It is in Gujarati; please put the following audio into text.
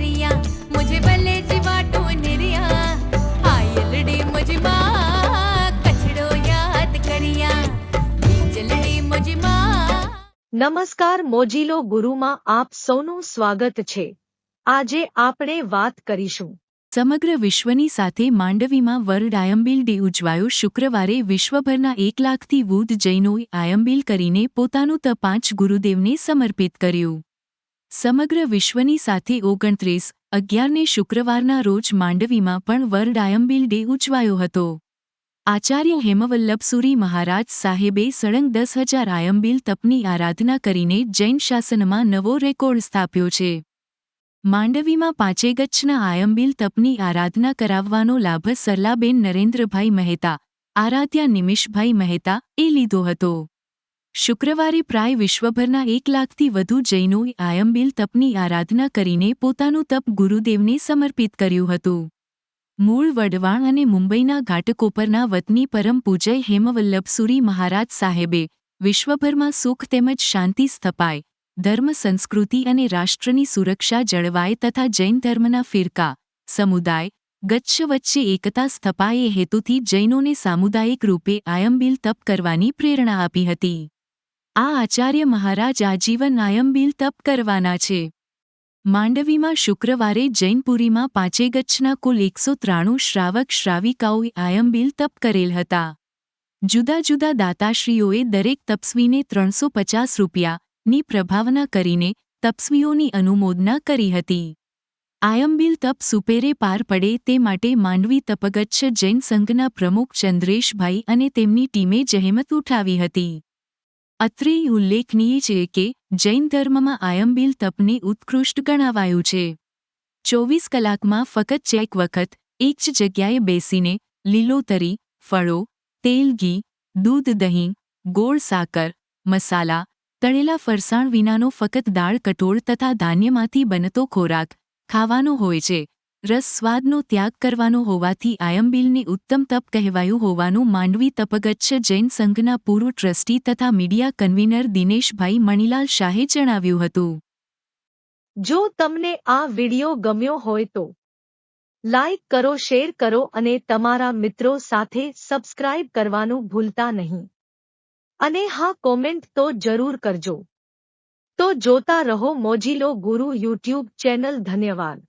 करिया मुझे भले जीवाटो निरिया आयलड़ी मुझे माँ कचड़ो याद करिया बीजलड़ी मुझे माँ નમસ્કાર મોજીલો ગુરુમાં આપ સૌનું સ્વાગત છે આજે આપણે વાત કરીશું સમગ્ર વિશ્વની સાથે માંડવીમાં વર્લ્ડ આયંબિલ ડે ઉજવાયો શુક્રવારે વિશ્વભરના એક લાખથી વધુ જૈનોએ આયંબિલ કરીને પોતાનું ત પાંચ ગુરુદેવને સમર્પિત કર્યું સમગ્ર વિશ્વની સાથે ઓગણત્રીસ, અગિયારને શુક્રવારના રોજ માંડવીમાં પણ વર્લ્ડ આયંબિલ ડે ઉજવાયો હતો. આચાર્ય હેમવલ્લભસુરી મહારાજ સાહેબે સળંગ દસ હજાર આયંબિલ તપની આરાધના કરીને જૈન શાસનમાં નવો રેકોર્ડ સ્થાપ્યો છે. માંડવીમાં પાંચેગચ્છના આયંબિલ તપની આરાધના કરાવવાનો લાભ સરલાબેન નરેન્દ્રભાઈ મહેતા, આરાધ્યા નિમિષભાઈ મહેતા એ લીધો હતો. શુક્રવારે પ્રાય વિશ્વભરના એક લાખથી વધુ જૈનોએ આયંબિલ તપની આરાધના કરીને પોતાનું તપ ગુરુદેવને સમર્પિત કર્યું હતું. મૂળ વડવાણ અને મુંબઈના ઘાટકોપરના વતની પરમ પૂજય હેમવલ્લભસુરી મહારાજ સાહેબે વિશ્વભરમાં સુખ તેમજ શાંતિ સ્થપાય, ધર્મ સંસ્કૃતિ અને રાષ્ટ્રની સુરક્ષા જળવાય તથા જૈન ધર્મના ફિરકા, સમુદાય, ગચ્છ વચ્ચે એકતા સ્થપાય એ હેતુથી જૈનોને સામુદાયિક રૂપે આયંબિલ તપ કરવાની પ્રેરણા આપી હતી. આ આચાર્ય મહારાજ આજીવન આયંબિલ તપ કરવાના છે. માંડવીમાં શુક્રવારે જૈનપુરીમાં પાંચેગચ્છના કુલ એકસો ત્રાણું શ્રાવક શ્રાવિકાઓએ આયંબિલ તપ કરેલ હતા. જુદા જુદા દાતાશ્રીઓએ દરેક તપસ્વીને ત્રણસો પચાસ રૂપિયાની પ્રભાવના કરીને તપસ્વીઓની અનુમોદના કરી હતી. આયંબિલ તપ સુપેરે પાર પડે તે માટે માંડવી તપગચ્છ જૈન સંઘના પ્રમુખ ચંદ્રેશભાઈ અને તેમની ટીમે જહેમત ઉઠાવી હતી. અત્રે ઉલ્લેખનીય છે કે, જૈન ધર્મમાં આયંબિલ તપને ઉત્કૃષ્ટ ગણાવાયું છે. ચોવીસ કલાકમાં ફક્ત ચેક વખત, એક જ જગ્યાએ બેસીને લીલોતરી ફળો, તેલ ઘી, દૂધ દહીં, ગોળ સાકર, મસાલા, તળેલા ફરસાણ વિનાનો ફક્ત દાળ કઠોળ તથા ધાન્યમાંથી બનતો ખોરાક ખાવાનો હોય છે. રસ ત્યાગ કરવાનો હોવાથી આયંબિલની ઉત્તમ તપ કહેવાયું હોવાનું માંડવી તપગચ્છ જૈન સંઘના પૂર્વ ટ્રસ્ટી તથા મીડિયા કન્વીનર દિનેશભાઈ મણીલાલ શાહે જણાવ્યું હતું. જો તમને આ વિડિયો ગમ્યો હોય તો લાઇક કરો, શેર કરો અને તમારા મિત્રો સાથે સબસ્ક્રાઇબ કરવાનું ભૂલતા નહીં. અને હા, કોમેન્ટ તો જરૂર કરજો. તો જોતા રહો મોજીલો ગુરુ યુટ્યુબ ચેનલ. ધન્યવાદ.